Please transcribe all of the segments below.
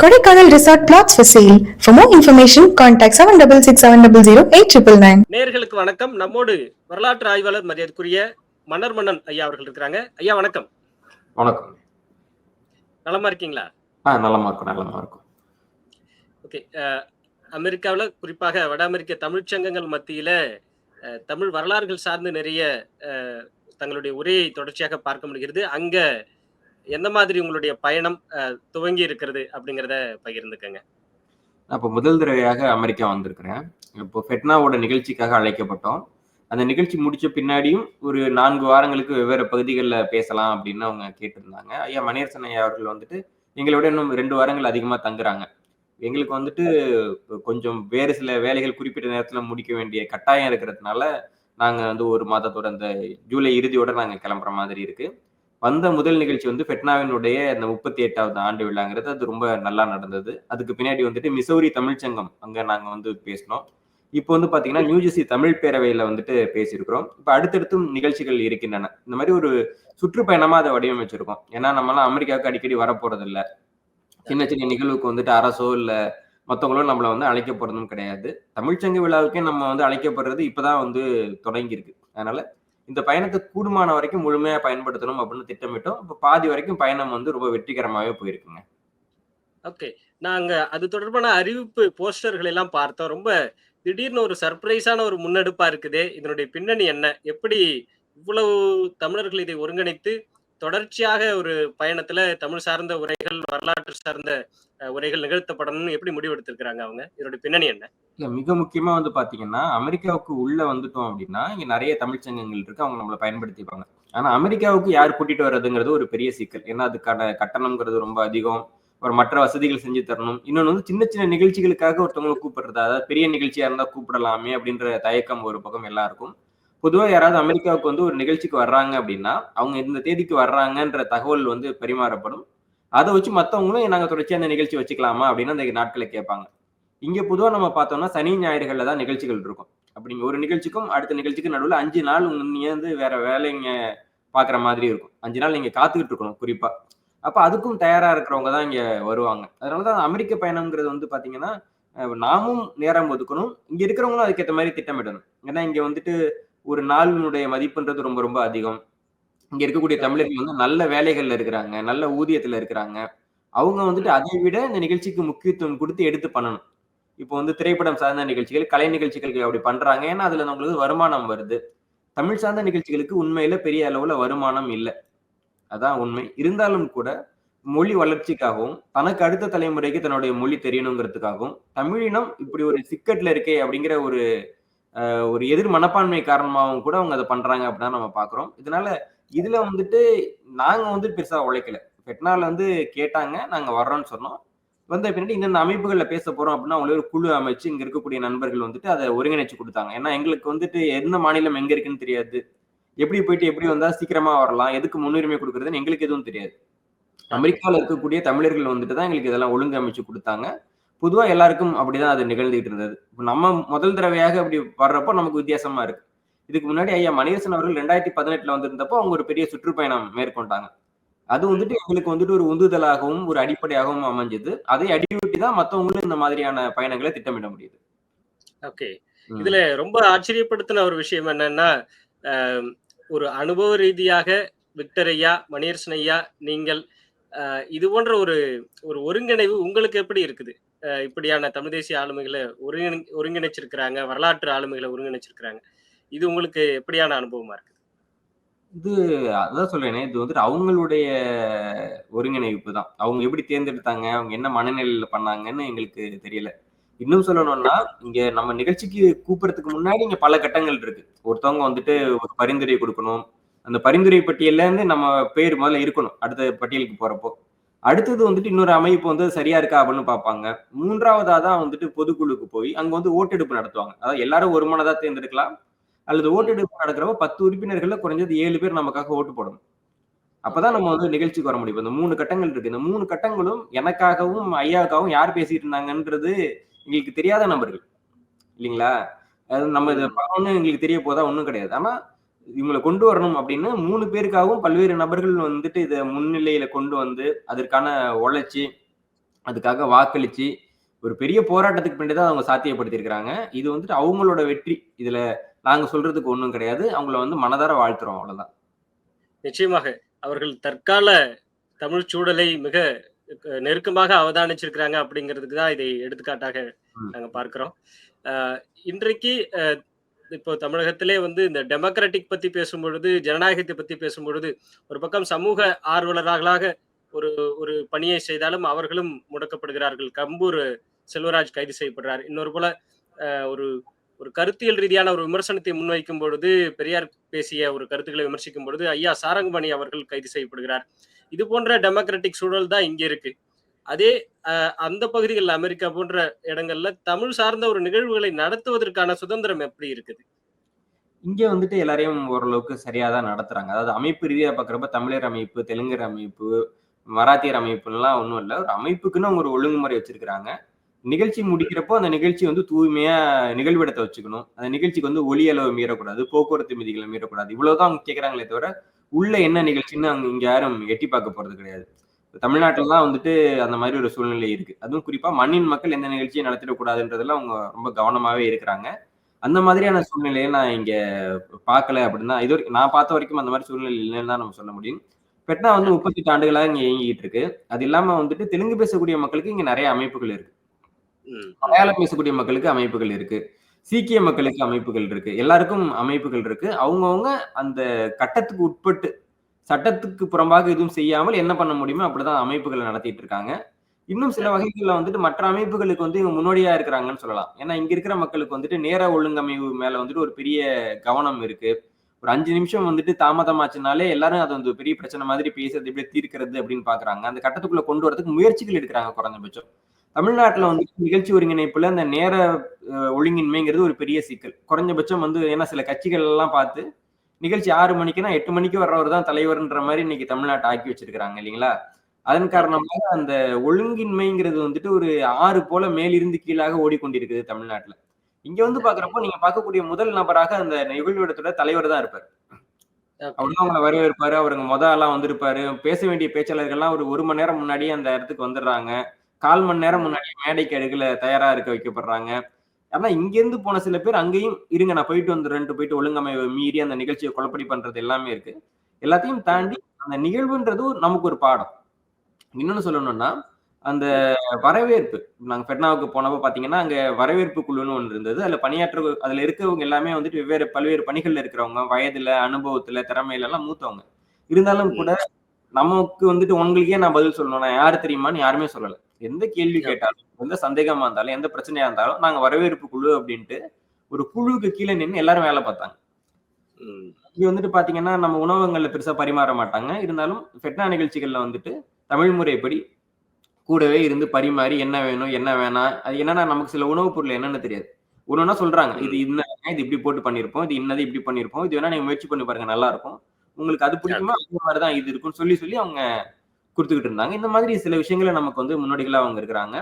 Kodaikanal Resort Plots for sale. For more information, contact 766700 நேர்களுக்கு வணக்கம். நம்மோடு வரலாற்று ஆய்வாளர் மரியாதைக்குரிய மன்னர் மன்னன் ஐயா அவர்கள் இருக்கிறாங்க. ஐயா வணக்கம். வணக்கம். நலமா இருக்கீங்களா? ஆ நலமா இருக்கும் நலமா இருக்கும். ஓகே அமெரிக்காவில் குறிப்பாக வட அமெரிக்க தமிழ்ச் சங்கங்கள் மத்தியில தமிழ் வரலாறுகள் சார்ந்து நிறைய தங்களுடைய உரையை தொடர்ச்சியாக பார்க்க முடிகிறது. அங்க எந்த மாதிரி உங்களுடைய பயணம் துவங்கி இருக்கிறது அப்படிங்கிறத பகிர்ந்துக்கங்க. நான் இப்போ முதல் தடவையாக அமெரிக்கா வந்திருக்கிறேன். இப்போ ஃபெட்னாவோட நிகழ்ச்சிக்காக அழைக்கப்பட்டோம். அந்த நிகழ்ச்சி முடிச்ச பின்னாடியும் ஒரு நான்கு வாரங்களுக்கு வெவ்வேறு பகுதிகளில் பேசலாம் அப்படின்னு அவங்க கேட்டிருந்தாங்க. ஐயா மணியரசன் ஐயா அவர்கள் வந்துட்டு எங்களை விட இன்னும் ரெண்டு வாரங்கள் அதிகமாக தங்குறாங்க. எங்களுக்கு வந்துட்டு கொஞ்சம் வேறு சில வேலைகள் குறிப்பிட்ட நேரத்தில் முடிக்க வேண்டிய கட்டாயம் இருக்கிறதுனால நாங்கள் வந்து ஒரு மாதத்தோட அந்த ஜூலை இறுதியோட நாங்கள் கிளம்புற மாதிரி இருக்குது வந்த முதல் நிகழ்ச்சி வந்து ஃபெட்னாவினுடைய அந்த முப்பத்தி எட்டாவது ஆண்டு விழாங்கிறது. அது ரொம்ப நல்லா நடந்தது. அதுக்கு பின்னாடி வந்துட்டு மிசௌரி தமிழ்ச்சங்கம் அங்க நாங்க வந்து பேசினோம். இப்போ வந்து பாத்தீங்கன்னா நியூஜெர்சி தமிழ் பேரவையில வந்துட்டு பேசியிருக்கிறோம். இப்போ அடுத்தடுத்தும் நிகழ்ச்சிகள் இருக்கின்றன. இந்த மாதிரி ஒரு சுற்றுப்பயணமா அதை வடிவமைச்சிருக்கோம். ஏன்னா நம்மளாம் அமெரிக்காவுக்கு அடிக்கடி வர இல்ல சின்ன சின்ன நிகழ்வுக்கு வந்துட்டு அரசோ இல்ல மற்றவங்களோ நம்மளை வந்து அழைக்க போறதும் கிடையாது. தமிழ்ச்சங்க விழாவுக்கே நம்ம வந்து அழைக்கப்படுறது இப்பதான் வந்து தொடங்கியிருக்கு. அதனால இந்த பயணத்தை கூடுமான வரைக்கும் முழுமையா பயன்படுத்தணும் அப்படின்னு திட்டமிட்டோம். இப்போ பாதி வரைக்கும் பயணம் வந்து ரொம்ப வெற்றிகரமாவே போயிருக்குங்க. ஓகே நாங்க அது தொடர்பான அறிவிப்பு போஸ்டர்கள் எல்லாம் பார்த்தோம். ரொம்ப திடீர்னு ஒரு சர்ப்ரைஸான ஒரு முன்னெடுப்பா இருக்குதே. இதனுடைய பின்னணி என்ன? எப்படி இவ்வளவு தமிழர்கள் இதை ஒருங்கிணைத்து தொடர்ச்சியாக ஒரு பயணத்துல தமிழ் சார்ந்த உரைகள் வரலாற்று சார்ந்த உரைகள் நிகழ்த்தப்படணும்னு எப்படி முடிவெடுத்திருக்கிறாங்க அவங்க? இதோட பின்னணி என்ன? இல்ல மிக முக்கியமா வந்து பாத்தீங்கன்னா அமெரிக்காவுக்கு உள்ள வந்துட்டோம் அப்படின்னா இங்க நிறைய தமிழ் சங்கங்கள் இருக்கு அவங்க நம்மளை பயன்படுத்திப்பாங்க. ஆனா அமெரிக்காவுக்கு யார் கூட்டிட்டு வர்றதுங்கிறது ஒரு பெரிய சிக்கல். ஏன்னா அதுக்கான கட்டணம்ங்கிறது ரொம்ப அதிகம். ஒரு மற்ற வசதிகள் செஞ்சு தரணும். இன்னொன்று வந்து சின்ன சின்ன நிகழ்ச்சிகளுக்காக ஒருத்தவங்களை கூப்பிடுறது. அதாவது பெரிய நிகழ்ச்சியா இருந்தா கூப்பிடலாமே அப்படின்ற தயக்கம் ஒரு பக்கம் எல்லாருக்கும். பொதுவாக யாராவது அமெரிக்காவுக்கு வந்து ஒரு நிகழ்ச்சிக்கு வர்றாங்க அப்படின்னா அவங்க இந்த தேதிக்கு வர்றாங்கன்ற தகவல் வந்து பரிமாறப்படும். அதை வச்சு மற்றவங்களும் நாங்கள் தொடர்ச்சியாக அந்த நிகழ்ச்சி வச்சுக்கலாமா? அப்படின்னு அந்த நாட்களை கேட்பாங்க. இங்கே பொதுவாக நம்ம பார்த்தோம்னா சனி ஞாயிறுகளில் தான் நிகழ்ச்சிகள் இருக்கும். அப்படிங்க ஒரு நிகழ்ச்சிக்கும் அடுத்த நிகழ்ச்சிக்கும் நடுவில் அஞ்சு நாள் நீங்க வந்து வேற வேலைங்க பார்க்குற மாதிரி இருக்கும். அஞ்சு நாள் நீங்கள் காத்துக்கிட்டு இருக்கணும் குறிப்பாக அப்போ அதுக்கும் தயாராக இருக்கிறவங்க தான் இங்கே வருவாங்க. அதனாலதான் அமெரிக்க பயணம்ங்கிறது வந்து பார்த்தீங்கன்னா நாமும் நேரம் ஒதுக்கணும். இங்கே இருக்கிறவங்களும் அதுக்கேற்ற மாதிரி திட்டமிடணும். ஏன்னா இங்கே வந்துட்டு ஒரு நாளினுடைய மதிப்புன்றது ரொம்ப ரொம்ப அதிகம். இங்க இருக்கக்கூடிய தமிழர்கள் வந்து நல்ல வேலைகள்ல இருக்கிறாங்க நல்ல ஊதியத்துல இருக்கிறாங்க. அவங்க வந்துட்டு அதை விட இந்த நிகழ்ச்சிக்கு முக்கியத்துவம் கொடுத்து எடுத்து பண்ணணும். இப்போ வந்து திரைப்படம் சார்ந்த நிகழ்ச்சிகள் கலை நிகழ்ச்சிகளுக்கு அப்படி பண்றாங்க. ஏன்னா அதுல நம்மளுக்கு வருமானம் வருது. தமிழ் சார்ந்த நிகழ்ச்சிகளுக்கு உண்மையில பெரிய அளவுல வருமானம் இல்லை. அதான் உண்மை. இருந்தாலும் கூட மொழி வளர்ச்சிக்காகவும் தனக்கு அடுத்த தலைமுறைக்கு தன்னுடைய மொழி தெரியணுங்கிறதுக்காகவும் தமிழினம் இப்படி ஒரு சிக்கட்ல இருக்கே அப்படிங்கிற ஒரு ஒரு எதிர் மனப்பான்மை காரணமாகவும் கூட அவங்க அதை பண்றாங்க அப்படின்னு நம்ம பாக்குறோம் இதனால இதுல வந்துட்டு நாங்க வந்து பெருசா உழைக்கல. பெட்னால வந்து கேட்டாங்க நாங்க வர்றோம்னு சொன்னோம். வந்த பின்னாடி இந்தந்த அமைப்புகள்ல பேச போறோம் அப்படின்னா அவங்களே ஒரு குழு அமைச்சு இங்க இருக்கக்கூடிய நண்பர்கள் வந்துட்டு அதை ஒருங்கிணைச்சு கொடுத்தாங்க. ஏன்னா எங்களுக்கு வந்துட்டு எந்த மாநிலம் எங்க இருக்குன்னு தெரியாது. எப்படி போயிட்டு எப்படி வந்தா சீக்கிரமா வரலாம் எதுக்கு முன்னுரிமை கொடுக்கறதுன்னு எங்களுக்கு எதுவும் தெரியாது. அமெரிக்காவில் இருக்கக்கூடிய தமிழர்கள் வந்துட்டு தான் எங்களுக்கு இதெல்லாம் ஒழுங்கு அமைச்சு கொடுத்தாங்க. பொதுவா எல்லாருக்கும் அப்படிதான் அது நிகழ்ந்துகிட்டு இருந்தது. இப்ப நம்ம முதல் தடவையாக அப்படி வர்றப்போ நமக்கு வித்தியாசமா இருக்கு. இதுக்கு முன்னாடி ஐயா மணியரசன் அவர்கள் ரெண்டாயிரத்தி பதினெட்டுல வந்திருந்தப்போ அவங்க ஒரு பெரிய சுற்றுப்பயணம் மேற்கொண்டாங்க. அது வந்துட்டு எங்களுக்கு வந்துட்டு ஒரு உந்துதலாகவும் ஒரு அடிப்படையாகவும் அமைஞ்சது. அதை அடிவொட்டி தான் மற்றவங்களும் இந்த மாதிரியான பயணங்களை திட்டமிட முடியுது. ஓகே. இதுல ரொம்ப ஆச்சரியப்படுத்தின ஒரு விஷயம் என்னன்னா ஒரு அனுபவ ரீதியாக விக்டர் ஐயா மணியரசன் ஐயா நீங்கள் இது போன்ற ஒரு ஒரு ஒருங்கிணைவு உங்களுக்கு எப்படி இருக்குது? இப்படியான தமிழ் தேசிய ஆளுமைகளை ஒருங்கிணை ஒருங்கிணைச்சிருக்கிறாங்க வரலாற்று ஆளுமைகளை ஒருங்கிணைச்சிருக்கிறாங்க. இது உங்களுக்கு எப்படியான அனுபவமா இருக்கு? இது அதான் சொல்றேனே இது வந்துட்டு அவங்களுடைய ஒருங்கிணைப்பு தான். அவங்க எப்படி தேர்ந்தெடுத்தாங்க அவங்க என்ன மனநிலையில பண்ணாங்கன்னு எங்களுக்கு தெரியல. இன்னும் சொல்லணும்னா இங்க நம்ம நிகழ்ச்சிக்கு கூப்பிடுறதுக்கு முன்னாடி இங்க பல கட்டங்கள் இருக்கு. ஒருத்தவங்க வந்துட்டு ஒரு பரிந்துரை கொடுக்கணும். அந்த பரிந்துரை பட்டியல்ல இருந்து நம்ம பேர் முதல்ல இருக்கணும். அடுத்த பட்டியலுக்கு போறப்போ. அடுத்தது வந்துட்டு இன்னொரு அமைப்பு வந்து சரியா இருக்கா அப்படின்னு பார்ப்பாங்க. மூன்றாவதா தான் வந்துட்டு பொதுக்குழுக்கு போய் அங்க வந்து ஓட்டெடுப்பு நடத்துவாங்க. அதாவது எல்லாரும் ஒரு மனதா தேர்ந்தெடுக்கலாம். அல்லது ஓட்டெடுப்பு நடக்கிறப்ப பத்து உறுப்பினர்கள்ல குறைஞ்சது ஏழு பேர் நமக்காக ஓட்டு போடணும். அப்பதான் நம்ம வந்து நிகழ்ச்சிக்கு வர முடியும். இந்த மூணு கட்டங்கள் இருக்கு. இந்த மூணு கட்டங்களும் எனக்காகவும் ஐயாவுக்காகவும் யார் பேசிட்டு இருந்தாங்கன்றது எங்களுக்கு தெரியாத நபர்கள். இல்லைங்களா? அது நம்ம இதை பண்ணணும்னு எங்களுக்கு தெரிய போதா ஒன்றும் கிடையாது. ஆனா இவங்களை கொண்டு வரணும் அப்படின்னு மூணு பேருக்காகவும் பல்வேறு நபர்கள் வந்துட்டு இதை முன்னிலையில கொண்டு வந்து அதற்கான உழைச்சி அதுக்காக வாக்களிச்சு ஒரு பெரிய போராட்டத்துக்கு பின்னாடி தான் அவங்க சாத்தியப்படுத்தியிருக்கிறாங்க. இது வந்துட்டு அவங்களோட வெற்றி. இதுல நாங்க சொல்றதுக்கு ஒண்ணும் கிடையாது. அவங்கள வந்து மனதார வாழ்த்துறோம் அவ்வளவுதான். நிச்சயமாக அவர்கள் தற்கால தமிழ் சூழலை மிக நெருக்கமாக அவதானிச்சிருக்கிறாங்க அப்படிங்கிறதுக்கு தான் இதை எடுத்துக்காட்டாக. நாங்க பார்க்கிறோம். இன்றைக்கு அஹ், இப்போ தமிழகத்திலே வந்து இந்த டெமோக்ராட்டிக் பத்தி பேசும்பொழுது ஜனநாயகத்தை பத்தி பேசும்பொழுது ஒரு பக்கம் சமூக ஆர்வலர்களாக ஒரு ஒரு பணியை செய்தாலும் அவர்களும் முடக்கப்படுகிறார்கள். கம்பூர் செல்வராஜ் கைது செய்யப்படுறார். இன்னொரு போல ஒரு ஒரு கருத்தியல் ரீதியான ஒரு விமர்சனத்தை முன்வைக்கும் பொழுது பெரியார் பேசிய ஒரு கருத்துக்களை விமர்சிக்கும் பொழுது ஐயா சாரங்கபாணி அவர்கள் கைது செய்யப்படுகிறார். இது போன்ற டெமோக்ராட்டிக் சூழல் தான் இங்க இருக்கு. அதே அந்த பகுதிகளில் அமெரிக்கா போன்ற இடங்கள்ல தமிழ் சார்ந்த ஒரு நிகழ்வுகளை நடத்துவதற்கான சுதந்திரம் எப்படி இருக்குது? இங்க வந்துட்டு எல்லாரையும் ஓரளவுக்கு சரியா தான் நடத்துறாங்க. அதாவது அமைப்பு ரீதியா பாக்குறப்ப தமிழர் அமைப்பு தெலுங்கர் அமைப்பு மராத்தியர் அமைப்புலாம் ஒன்றும் இல்லை. ஒரு அமைப்புக்குன்னு அவங்க ஒரு ஒழுங்குமுறை வச்சிருக்கிறாங்க. நிகழ்ச்சி முடிக்கிறப்போ அந்த நிகழ்ச்சி வந்து தூய்மையா நிகழ்விடத்தை வச்சுக்கணும். அந்த நிகழ்ச்சிக்கு வந்து ஒளி அளவு மீறக்கூடாது போக்குவரத்து விதிகளை மீறக்கூடாது. இவ்வளவுதான் அவங்க கேட்கறாங்களே தவிர உள்ள என்ன நிகழ்ச்சின்னு அங்க இங்க யாரும் எட்டி பார்க்க போறது கிடையாது. தமிழ்நாட்டில் தான் வந்துட்டு அந்த மாதிரி ஒரு சூழ்நிலை இருக்கு. அதுவும் குறிப்பா மண்ணின் மக்கள் எந்த நிகழ்ச்சியும் நடத்திடக்கூடாதுன்றதுல அவங்க ரொம்ப கவனமாவே இருக்கிறாங்க. அந்த மாதிரியான சூழ்நிலையை நான் இங்க பார்க்கல அப்படின்னா இது நான் பார்த்த வரைக்கும் அந்த மாதிரி சூழ்நிலை இல்லைன்னு தான் நம்ம சொல்ல முடியும். பெட்னா வந்து முப்பத்தெட்டு ஆண்டுகளாக இங்க இயங்கிட்டு இருக்கு. அது இல்லாம வந்துட்டு தெலுங்கு பேசக்கூடிய மக்களுக்கு இங்க நிறைய அமைப்புகள் இருக்கு. மலையாளம் பேசக்கூடிய மக்களுக்கு அமைப்புகள் இருக்கு. சீக்கிய மக்களுக்கு அமைப்புகள் இருக்கு. எல்லாருக்கும் அமைப்புகள் இருக்கு. அவங்கவுங்க அந்த கட்டத்துக்கு உட்பட்டு சட்டத்துக்கு புறம்பாக எதுவும் செய்யாமல் என்ன பண்ண முடியுமோ அப்படிதான் அமைப்புகளை நடத்திட்டு இருக்காங்க. இன்னும் சில வகைகளில் வந்துட்டு மற்ற அமைப்புகளுக்கு வந்து இவங்க முன்னோடியா இருக்கிறாங்கன்னு சொல்லலாம். ஏன்னா இங்க இருக்கிற மக்களுக்கு வந்துட்டு நேர ஒழுங்கமைவு மேல வந்துட்டு ஒரு பெரிய கவனம் இருக்கு. ஒரு அஞ்சு நிமிஷம் வந்துட்டு தாமதமாச்சுனாலே எல்லாரும் அது வந்து பெரிய பிரச்சனை மாதிரி பேசுறது எப்படி தீர்க்கிறது அப்படின்னு பாக்குறாங்க. அந்த கட்டத்துக்குள்ள கொண்டு வரதுக்கு முயற்சிகள் எடுக்கிறாங்க குறைஞ்சபட்சம் தமிழ்நாட்டில் வந்து நிகழ்ச்சி ஒருங்கிணைப்புல அந்த நேர ஒழுங்கின்மைங்கிறது ஒரு பெரிய சிக்கல். குறைஞ்சபட்சம் வந்து ஏன்னா சில கட்சிகள் எல்லாம் பார்த்து நிகழ்ச்சி ஆறு மணிக்குன்னா எட்டு மணிக்கு வர்றவர் தான் தலைவர்ன்ற மாதிரி இன்னைக்கு தமிழ்நாட்டை ஆக்கி வச்சிருக்காங்க இல்லைங்களா? அதன் காரணமாக அந்த ஒழுங்கின்மைங்கிறது வந்துட்டு ஒரு ஆறு போல மேலிருந்து கீழாக ஓடிக்கொண்டிருக்குது தமிழ்நாட்டுல. இங்க வந்து பாக்குறப்போ நீங்க பார்க்கக்கூடிய முதல் நபராக அந்த நிகழ்விடத்தோட தலைவர் தான் இருப்பார். தான் அவங்களை வரவேற்பாரு அவருங்க மொத ஆளா வந்திருப்பாரு. பேச வேண்டிய பேச்சாளர்கள்லாம் ஒரு ஒரு மணி நேரம் முன்னாடியே அந்த இடத்துக்கு வந்துடுறாங்க. கால் மணி நேரம் முன்னாடி மேடைக்கு அடுக்கல தயாரா இருக்க வைக்கப்படுறாங்க. ஆனா இங்க இருந்து போன சில பேர் அங்கேயும் இருங்க நான் போயிட்டு வந்துடுறேன்ட்டு போயிட்டு ஒழுங்கமைவை மீறி அந்த நிகழ்ச்சியை குழப்படி பண்றது எல்லாமே இருக்கு. எல்லாத்தையும் தாண்டி அந்த நிகழ்வுன்றது நமக்கு ஒரு பாடம். இன்னொன்னு சொல்லணும்னா அந்த வரவேற்பு. நாங்க பெட்னாவுக்கு போனப்போ பாத்தீங்கன்னா அங்க வரவேற்பு குழுன்னு ஒன்று இருந்தது. அதுல பணியாற்ற அதுல இருக்கவங்க எல்லாமே வந்துட்டு வெவ்வேறு பல்வேறு பணிகள்ல இருக்கிறவங்க வயதுல அனுபவத்துல திறமையில எல்லாம் மூத்தவங்க. இருந்தாலும் கூட நமக்கு வந்துட்டு உங்களுக்கே நான் பதில் சொல்லணும். நான் யாரு தெரியுமான்னு யாருமே சொல்லல. எந்த கேள்வி கேட்டாலும் எந்த சந்தேகமா இருந்தாலும் எந்த பிரச்சனையா இருந்தாலும் நாங்க வரவேற்பு குழு அப்படின்ட்டு ஒரு குழுவுக்கு கீழே நின்று எல்லாரும் வேலை பார்த்தாங்க. இங்க வந்துட்டு பாத்தீங்கன்னா நம்ம உணவகங்கள்ல பெருசா பரிமாற மாட்டாங்க. இருந்தாலும் ஃபெட்னா நிகழ்ச்சிகள்ல வந்துட்டு தமிழ் முறைப்படி கூடவே இருந்து பரிமாறி என்ன வேணும் என்ன வேணாம் அது என்னன்னா நமக்கு சில உணவுப் பொருள் என்னன்னு தெரியாது. ஒன்னொன்னா சொல்றாங்க இது இன்ன இது இப்படி போட்டு பண்ணிருப்போம் இது இன்னது இப்படி பண்ணிருப்போம் இது வேணா நீங்க முயற்சி பண்ணி பாருங்க நல்லா இருக்கும். உங்களுக்கு அது பிடிக்குமா? அந்த மாதிரிதான் இது இருக்கும்னு சொல்லி சொல்லி அவங்க கொடுத்துக்கிட்டு இருந்தாங்க. இந்த மாதிரி சில விஷயங்களை நமக்கு வந்து முன்னோடிகளா அவங்க இருக்கிறாங்க.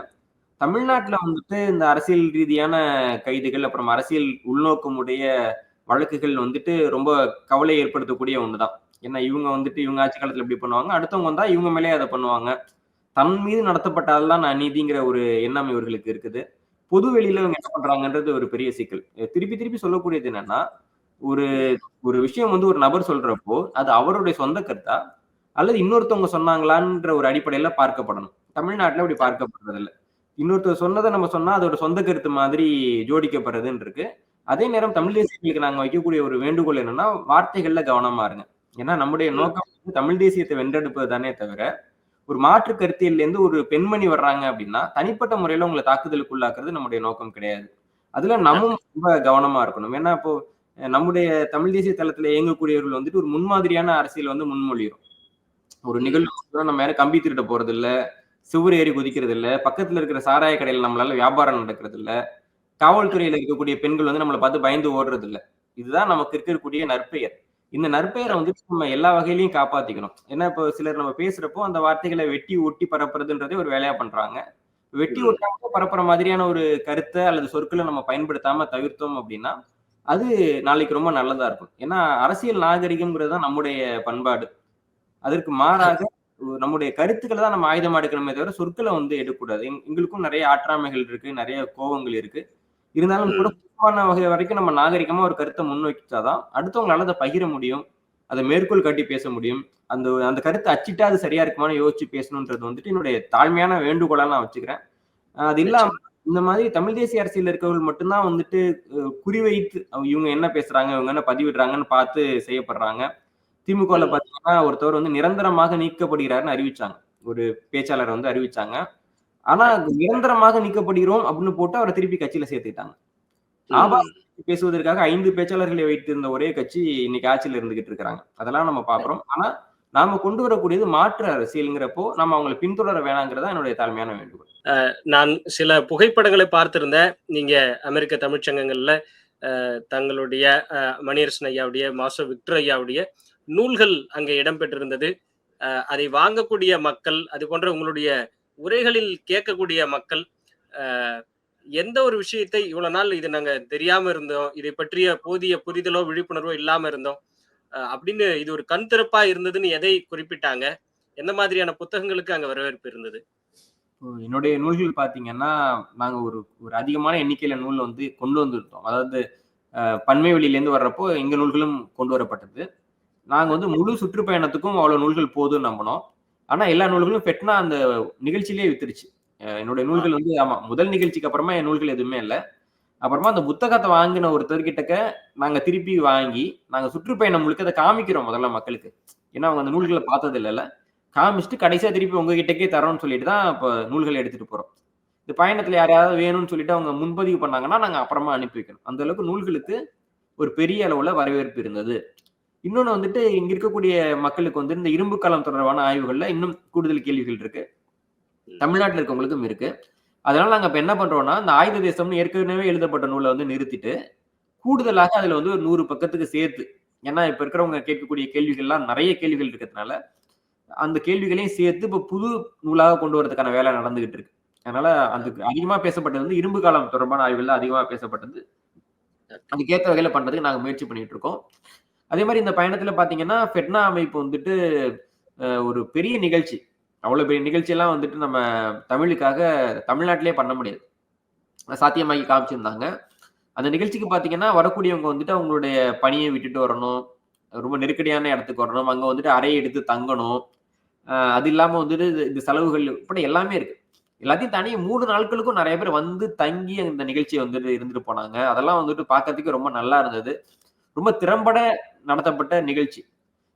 தமிழ்நாட்டுல வந்துட்டு இந்த அரசியல் ரீதியான கைதுகள் அப்புறம் அரசியல் உள்நோக்கமுடைய வழக்குகள் வந்துட்டு ரொம்ப கவலை ஏற்படுத்தக்கூடிய ஒண்ணுதான். ஏன்னா இவங்க வந்துட்டு இவங்க ஆட்சி காலத்துல இப்படி பண்ணுவாங்க. அடுத்தவங்க வந்தால் இவங்க மேலே அதை பண்ணுவாங்க. தன் மீது நடத்தப்பட்டால்தான் அநீதிங்கிற ஒரு எண்ணம் இவர்களுக்கு இருக்குது. பொது வெளியில இவங்க என்ன பண்றாங்கன்றது ஒரு பெரிய சிக்கல். திருப்பி திருப்பி சொல்லக்கூடியது என்னன்னா ஒரு ஒரு விஷயம் வந்து ஒரு நபர் சொல்றப்போ அது அவருடைய சொந்த கருத்தா? அல்லது இன்னொருத்தவங்க சொன்னாங்களான்ற ஒரு அடிப்படையில பார்க்கப்படணும். தமிழ்நாட்டுல அப்படி பார்க்கப்படுறது இல்ல இன்னொருத்தர் சொன்னதை நம்ம சொன்னா அதோட சொந்த கருத்து மாதிரி ஜோடிக்கப்படுறதுன்னு இருக்கு அதே நேரம் தமிழ் தேசியங்களுக்கு நாங்க வைக்கக்கூடிய ஒரு வேண்டுகோள் என்னன்னா வார்த்தைகள்ல கவனமா இருங்க. ஏன்னா நம்முடைய நோக்கம் வந்து தமிழ் தேசியத்தை வென்றெடுப்பது தானே தவிர ஒரு மாற்று கருத்தியல்ல இருந்து ஒரு பெண்மணி வர்றாங்க அப்படின்னா தனிப்பட்ட முறையில உங்களை தாக்குதலுக்குள்ளாக்குறது நம்முடைய நோக்கம் கிடையாது. அதுல நம்மும் ரொம்ப கவனமா இருக்கணும். ஏன்னா இப்போ நம்முடைய தமிழ் தேசிய தளத்துல இயங்கக்கூடியவர்கள் வந்துட்டு ஒரு முன்மாதிரியான அரசியல் வந்து முன்மொழியும் ஒரு நிகழ்வு நம்ம யாரும் கம்பி திருட போறது இல்ல சுவர் ஏறி குதிக்கிறது இல்ல பக்கத்துல இருக்கிற சாராய கடையில நம்மளால வியாபாரம் நடக்கிறது இல்ல காவல்துறையில இருக்கக்கூடிய பெண்கள் வந்து நம்மளை பார்த்து பயந்து ஓடுறது இல்ல இதுதான் நமக்கு இருக்கக்கூடிய நற்பெயர். இந்த நற்பெயரை வந்து நம்ம எல்லா வகையிலையும் காப்பாத்திக்கணும். ஏன்னா இப்போ சிலர் நம்ம பேசுறப்போ அந்த வார்த்தைகளை வெட்டி ஒட்டி பரப்புறதுன்றதே ஒரு வேலையா பண்றாங்க. வெட்டி. ஒட்டாம பரப்புற மாதிரியான ஒரு கருத்தை அல்லது சொற்களை நம்ம பயன்படுத்தாம தவிர்த்தோம் அப்படின்னா அது நாளைக்கு ரொம்ப நல்லதா இருக்கும். ஏன்னா அரசியல் நாகரிகம்ங்கிறது தான் நம்முடைய பண்பாடு. அதற்கு மாறாக நம்முடைய கருத்துக்களை தான் நம்ம ஆயுதமா எடுக்கணுமே தவிர சொற்களை வந்து எடுக்கக்கூடாது. எங்க- எங்களுக்கும் நிறைய ஆற்றாமைகள் இருக்கு நிறைய கோபங்கள் இருக்கு. இருந்தாலும் கூட போதுமான வகை வரைக்கும் நம்ம நாகரிகமா ஒரு கருத்தை முன்வைச்சாதான் அடுத்தவங்களால அதை பகிர முடியும் அதை மேற்கோள் காட்டி பேச முடியும். அந்த அந்த கருத்தை அச்சிட்டா அது சரியா இருக்குமான்னு யோசிச்சு பேசணுன்றது வந்துட்டு என்னுடைய தாழ்மையான வேண்டுகோளா நான் வச்சுக்கிறேன். அது இல்லாம இந்த மாதிரி தமிழ் தேசிய அரசியல் இருக்கவர்கள் மட்டும்தான் வந்துட்டு குறிவைத்து இவங்க என்ன பேசுறாங்க இவங்க என்ன பதிவிடுறாங்கன்னு பார்த்து செய்யப்படுறாங்க. திமுகல பாத்தீங்கன்னா ஒருத்தவர் வந்து நிரந்தரமாக நீக்கப்படுகிறாருன்னு அறிவிச்சாங்க. ஒரு பேச்சாளர் வந்து அறிவிச்சாங்க. ஆனா நிரந்தரமாக நீக்கப்படுகிறோம் அப்படின்னு போட்டு அவரை திருப்பி கட்சியில சேர்த்துக்கிட்டாங்க ஆபாச பேசுவதற்காக ஐந்து பேச்சாளர்களை வைத்திருந்த ஒரே கட்சி இன்னைக்கு ஆட்சியில இருந்துகிட்டு இருக்கிறாங்க. அதெல்லாம் நம்ம பாக்குறோம். ஆனா நாம கொண்டு வரக்கூடியது மாற்று அரசியல்ங்கிறப்போ நம்ம அவங்களை பின்தொடர வேணாங்கிறதா என்னுடைய தாழ்மையான வேண்டுகோள். நான் சில புகைப்படங்களை பார்த்திருந்தேன். நீங்க அமெரிக்க தமிழ்ச்சங்கங்கள்ல தங்களுடைய அஹ், மணியரசன் ஐயாவுடைய மாசோ விக்டர் ஐயாவுடைய நூல்கள் அங்கே இடம்பெற்றிருந்தது. அதை வாங்கக்கூடிய மக்கள் அது போன்ற உங்களுடைய உரைகளில் கேட்கக்கூடிய மக்கள் எந்த ஒரு விஷயத்தை இவ்வளவு நாள் இது நாங்க தெரியாம இருந்தோம் இதை பற்றிய போதிய புரிதலோ விழிப்புணர்வோ இல்லாம இருந்தோம் அப்படின்னு இது ஒரு கண் திறப்பா இருந்ததுன்னு எதை குறிப்பிட்டாங்க? எந்த மாதிரியான புத்தகங்களுக்கு அங்க வரவேற்பு இருந்தது? என்னுடைய நூல்கள் பாத்தீங்கன்னா நாங்க ஒரு ஒரு அதிகமான எண்ணிக்கையில நூல் வந்து கொண்டு வந்திருந்தோம் அதாவது பன்மை வெளியிலேருந்து வர்றப்போ எங்க நூல்களும் கொண்டு வரப்பட்டது. நாங்க வந்து முழு சுற்றுப்பயணத்துக்கும் அவ்வளவு நூல்கள் போதும்னு நம்பினோம். ஆனா எல்லா நூல்களும் பெட்னா அந்த நிகழ்ச்சியிலேயே வித்துருச்சு என்னுடைய நூல்கள் வந்து ஆமா முதல் நிகழ்ச்சிக்கு அப்புறமா என் நூல்கள் எதுவுமே இல்லை. அப்புறமா அந்த புத்தகத்தை வாங்கின ஒருத்தர்கிட்டக்க நாங்க திருப்பி வாங்கி நாங்க சுற்றுப்பயணம் முழுக்க அதை காமிக்கிறோம் முதல்ல மக்களுக்கு. ஏன்னா அவங்க அந்த நூல்களை பார்த்தது இல்லைல்ல காமிச்சிட்டு கடைசியா திருப்பி உங்ககிட்டக்கே தரோம்னு சொல்லிட்டு தான் இப்போ நூல்களை எடுத்துட்டு போறோம். இந்த பயணத்துல யாரையாவது வேணும்னு சொல்லிட்டு அவங்க முன்பதிவு பண்ணாங்கன்னா நாங்க அப்புறமா அனுப்பி வைக்கணும். அந்த அளவுக்கு நூல்களுக்கு ஒரு பெரிய அளவுல வரவேற்பு இருந்தது. இன்னொன்னு வந்துட்டு இங்க இருக்கக்கூடிய மக்களுக்கு வந்து இந்த இரும்பு காலம் தொடர்பான ஆய்வுகள்ல இன்னும் கூடுதல் கேள்விகள் இருக்கு. தமிழ்நாட்டில் இருக்கவங்களுக்கும் இருக்கு. அதனால நாங்க இப்ப என்ன பண்றோம்னா இந்த ஆயுத தேசம்னு ஏற்கனவே எழுதப்பட்ட நூலை வந்து நிறுத்திட்டு கூடுதலாக அதுல வந்து ஒரு நூறு பக்கத்துக்கு சேர்த்து ஏன்னா இப்ப இருக்கிறவங்க கேட்கக்கூடிய கேள்விகள்லாம் நிறைய கேள்விகள் இருக்கிறதுனால அந்த கேள்விகளையும் சேர்த்து இப்ப புது நூலாக கொண்டு வரதுக்கான வேலை நடந்துகிட்டு இருக்கு. அதனால அதுக்கு அதிகமா பேசப்பட்டது வந்து இரும்பு காலம் தொடர்பான ஆய்வுகள்ல அதிகமா பேசப்பட்டது. அதுக்கேற்ற வகையில பண்றதுக்கு நாங்க முயற்சி பண்ணிட்டு இருக்கோம். அதே மாதிரி இந்த பயணத்துல பாத்தீங்கன்னா ஃபெட்னா அமைப்பு வந்துட்டு ஒரு பெரிய நிகழ்ச்சி. அவ்வளவு பெரிய நிகழ்ச்சி எல்லாம் வந்துட்டு நம்ம தமிழுக்காக தமிழ்நாட்டிலே பண்ண முடியாது. சாத்தியமாகி காமிச்சிருந்தாங்க. அந்த நிகழ்ச்சிக்கு பாத்தீங்கன்னா வரக்கூடியவங்க வந்துட்டு அவங்களுடைய பணியை விட்டுட்டு வரணும். ரொம்ப நெருக்கடியான இடத்துக்கு வரணும். அங்க வந்துட்டு அறையை எடுத்து தங்கணும். அது இல்லாம வந்துட்டு இது- இந்த செலவுகள் இப்படி எல்லாமே இருக்கு. எல்லாத்தையும் தனி மூணு நாட்களுக்கும் நிறைய பேர் வந்து தங்கி அந்த நிகழ்ச்சியை வந்துட்டு இருந்துட்டு போனாங்க. அதெல்லாம் வந்துட்டு பார்க்கறதுக்கு ரொம்ப நல்லா இருந்தது. ரொம்ப திறம்பட நடத்தப்பட்ட நிகழ்ச்சி.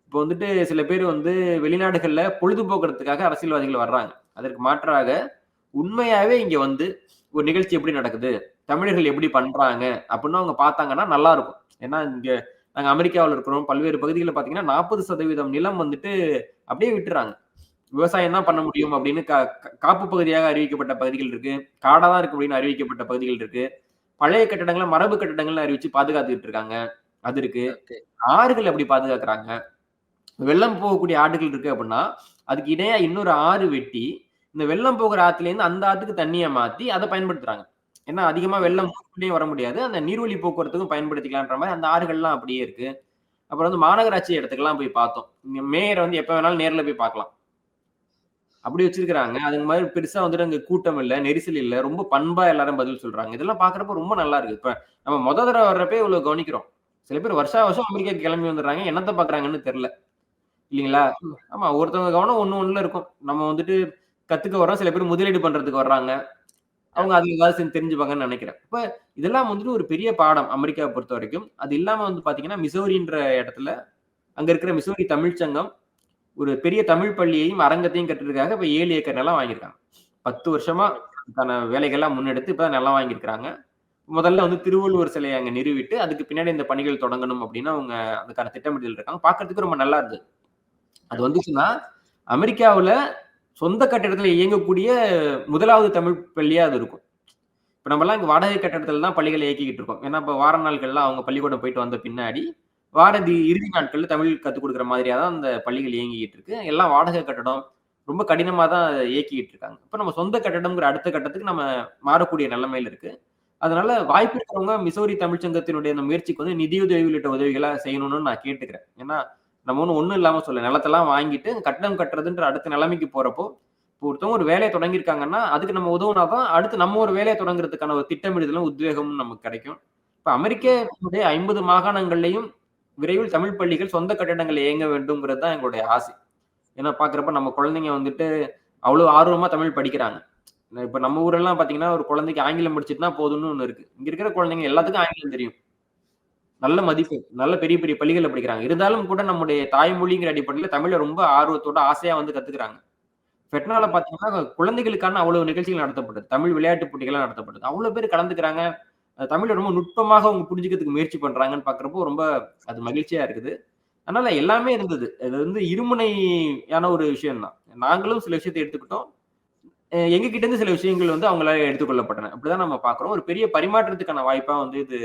இப்போ வந்துட்டு சில பேர் வந்து வெளிநாடுகளில் பொழுதுபோக்குறதுக்காக அரசியல்வாதிகள் வர்றாங்க. அதற்கு மாற்றாக உண்மையாகவே இங்கே வந்து ஒரு நிகழ்ச்சி எப்படி நடக்குது? தமிழர்கள் எப்படி பண்ணுறாங்க அப்படின்னு அவங்க பார்த்தாங்கன்னா நல்லா இருக்கும். ஏன்னா இங்கே நாங்கள் அமெரிக்காவில் இருக்கிறோம். பல்வேறு பகுதிகளில் பார்த்தீங்கன்னா நாற்பது சதவீதம் நிலம் வந்துட்டு அப்படியே விட்டுறாங்க. விவசாயம் தான் பண்ண முடியும் அப்படின்னு கா- காப்பு பகுதியாக அறிவிக்கப்பட்ட பகுதிகள் இருக்கு. காடாக தான் இருக்கு அப்படின்னு அறிவிக்கப்பட்ட பகுதிகள் இருக்கு. பழைய கட்டடங்களை மரபு கட்டடங்கள்னு அறிவிச்சு பாதுகாத்துக்கிட்டு இருக்காங்க. அது இருக்கு. ஆறுகள் அப்படி பாதுகாக்கிறாங்க? வெள்ளம் போகக்கூடிய ஆடுகள் இருக்கு அப்படின்னா அதுக்கு இடையா இன்னொரு ஆறு வெட்டி இந்த வெள்ளம் போகிற ஆத்துல இருந்து அந்த ஆத்துக்கு தண்ணியை மாத்தி அதை பயன்படுத்துறாங்க. ஏன்னா அதிகமா வெள்ளம் ஊருக்குள்ளேயும் வர முடியாது. அந்த நீர்வழி போக்குவரத்துக்கும் பயன்படுத்திக்கலான்ற மாதிரி அந்த ஆறுகள்லாம் அப்படியே இருக்கு. அப்புறம் வந்து மாநகராட்சி இடத்துக்குலாம் போய் பார்த்தோம். இங்க மேயரை வந்து எப்ப வேணாலும் நேர்ல போய் பார்க்கலாம். அப்படி வச்சிருக்காங்க அதுக்கு மாதிரி பெருசா வந்துட்டு அங்க கூட்டம் இல்ல நெரிசல் இல்ல. ரொம்ப பண்பா எல்லாரும் பதில் சொல்றாங்க. இதெல்லாம் பாக்குறப்ப ரொம்ப நல்லா இருக்கு. இப்ப நம்ம முத தடவை வர்றப்பே இவ்வளவு கவனிக்கிறோம். சில பேர் வருஷா வருஷம் அமெரிக்கா கிளம்பி வந்துடுறாங்க. என்னத்தை பாக்குறாங்கன்னு தெரியல. இல்லைங்களா? ஆமா ஒருத்தவங்க கவனம் ஒண்ணு ஒண்ணுல இருக்கும். நம்ம வந்துட்டு கத்துக்க வரோம் சில பேர் முதலீடு பண்றதுக்கு வர்றாங்க. அவங்க அதுல ஏதாவது செஞ்சு தெரிஞ்சுப்பாங்கன்னு நினைக்கிறேன். இப்ப இதெல்லாம் வந்துட்டு ஒரு பெரிய பாடம் அமெரிக்காவை பொறுத்த வரைக்கும். அது இல்லாம வந்து பாத்தீங்கன்னா மிசோரின்ற இடத்துல அங்க இருக்கிற மிசோரி தமிழ்ச்சங்கம் ஒரு பெரிய தமிழ் பள்ளியையும் அரங்கத்தையும் கட்டுறதுக்காக இப்ப ஏழு ஏக்கர் நிலம் வாங்கியிருக்காங்க. பத்து வருஷமா அதுக்கான வேலைகள்லாம் முன்னெடுத்து இப்பதான் நிலம் வாங்கியிருக்கிறாங்க. முதல்ல வந்து திருவள்ளுவர் சிலையை அங்கே நிறுவிட்டு அதுக்கு பின்னாடி இந்த பணிகள் தொடங்கணும் அப்படின்னு அவங்க அதுக்கான திட்டமிடல் இருக்காங்க. பார்க்கறதுக்கு ரொம்ப நல்லா இருந்தது. அது வந்துச்சுன்னா அமெரிக்காவில் சொந்த கட்டிடத்தில் இயங்கக்கூடிய முதலாவது தமிழ் பள்ளியாக அது இருக்கும். இப்போ நம்மலாம் இங்கே வாடகை கட்டிடத்தில் தான் பள்ளிகளை இயக்கிக்கிட்டு இருக்கோம். ஏன்னா இப்போ வார நாட்கள்லாம் அவங்க பள்ளிக்கூடம் போயிட்டு வந்த பின்னாடி வாரதி இறுதி நாட்களில் தமிழ் கற்றுக் கொடுக்குற மாதிரியா தான் அந்த பள்ளிகள் இயங்கிக்கிட்டு இருக்கு. எல்லாம் வாடகை கட்டடம் ரொம்ப கடினமாக தான் இயக்கிக்கிட்டு இருக்காங்க. இப்போ நம்ம சொந்த கட்டடம்ங்கிற அடுத்த கட்டத்துக்கு நம்ம மாறக்கூடிய நிலைமையில் இருக்குது அதனால வாய்ப்பு இருக்கிறவங்க மிசோரி தமிழ்ச்சங்கத்தினுடைய அந்த முயற்சிக்கு வந்து நிதியுதவி உள்ளிட்ட உதவிகளை செய்யணும்னு நான் கேட்டுக்கிறேன். ஏன்னா நம்ம ஒன்றும் ஒன்றும் இல்லாமல் சொல்ல நிலத்தெல்லாம் வாங்கிட்டு கட்டணம் கட்டுறதுன்ற அடுத்த நிலைமைக்கு போறப்போ இப்போ ஒருத்தவங்க ஒரு வேலையை தொடங்கியிருக்காங்கன்னா அதுக்கு நம்ம உதவுனா தான் அடுத்து நம்ம ஒரு வேலையை தொடங்குறதுக்கான ஒரு திட்டமிடுதலும் உத்வேகமும் நமக்கு கிடைக்கும். இப்போ அமெரிக்க ஐம்பது மாகாணங்கள்லையும் விரைவில் தமிழ் பள்ளிகள் சொந்த கட்டிடங்களை இயங்க வேண்டும்ங்கிறது தான் எங்களுடைய ஆசை. ஏன்னா பார்க்குறப்ப நம்ம குழந்தைங்க வந்துட்டு அவ்வளோ ஆர்வமாக தமிழ் படிக்கிறாங்க. இப்ப நம்ம ஊரெல்லாம் பாத்தீங்கன்னா ஒரு குழந்தைக்கு ஆங்கிலம் படிச்சுட்டுனா போதும்னு ஒண்ணு இருக்கு. இங்க இருக்கிற குழந்தைங்க எல்லாத்துக்கும் ஆங்கிலம் தெரியும். நல்ல மதிப்பு நல்ல பெரிய பெரிய பள்ளிகளில் படிக்கிறாங்க. இருந்தாலும் கூட நம்முடைய தாய்மொழிங்கிற அடிப்படையில் தமிழை ரொம்ப ஆர்வத்தோட ஆசையா வந்து கத்துக்கிறாங்க. ஃபெட்னால பாத்தீங்கன்னா குழந்தைகளுக்கான அவ்வளவு நிகழ்ச்சிகள் நடத்தப்படுது தமிழ் விளையாட்டு போட்டிகள்லாம் நடத்தப்படுது அவ்வளவு பேர் கலந்துக்கிறாங்க. தமிழை ரொம்ப நுட்பமாக அவங்க புரிஞ்சுக்கிறதுக்கு முயற்சி பண்றாங்கன்னு பாக்குறப்போ ரொம்ப அது மகிழ்ச்சியா இருக்குது. அதனால எல்லாமே இருந்தது. இது வந்து இருமுனையான ஒரு விஷயம் தான் நாங்களும் சில விஷயத்தை எடுத்துக்கிட்டோம். எங்ககிட்ட இருந்து சில விஷயங்கள் வந்து அவங்களால எடுத்துக்கொள்ளப்பட்டன. அப்படிதான் நம்ம பாக்குறோம் ஒரு பெரிய பரிமாற்றத்துக்கான வாய்ப்பா வந்து இது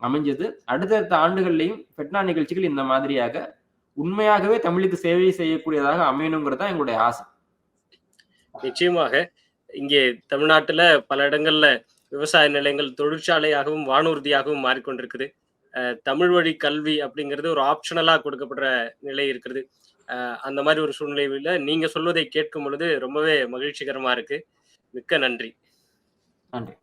அமைஞ்சது. அடுத்தடுத்த ஆண்டுகள்லையும் பெட்னா நிகழ்ச்சிகள் இந்த மாதிரியாக உண்மையாகவே தமிழுக்கு சேவை செய்யக்கூடியதாக அமையணுங்கிறது தான் எங்களுடைய ஆசை. நிச்சயமாக இங்கே தமிழ்நாட்டுல பல இடங்கள்ல விவசாய நிலையங்கள் தொழிற்சாலையாகவும் வானூர்தியாகவும் மாறிக்கொண்டிருக்குது. அஹ் தமிழ் வழி கல்வி அப்படிங்கிறது ஒரு ஆப்ஷனலா கொடுக்கப்படுற நிலை இருக்கிறது. அந்த மாதிரி ஒரு சூழ்நிலையில நீங்க சொல்வதை கேட்கும் பொழுது ரொம்பவே மகிழ்ச்சிகரமா இருக்கு. மிக்க நன்றி. நன்றி.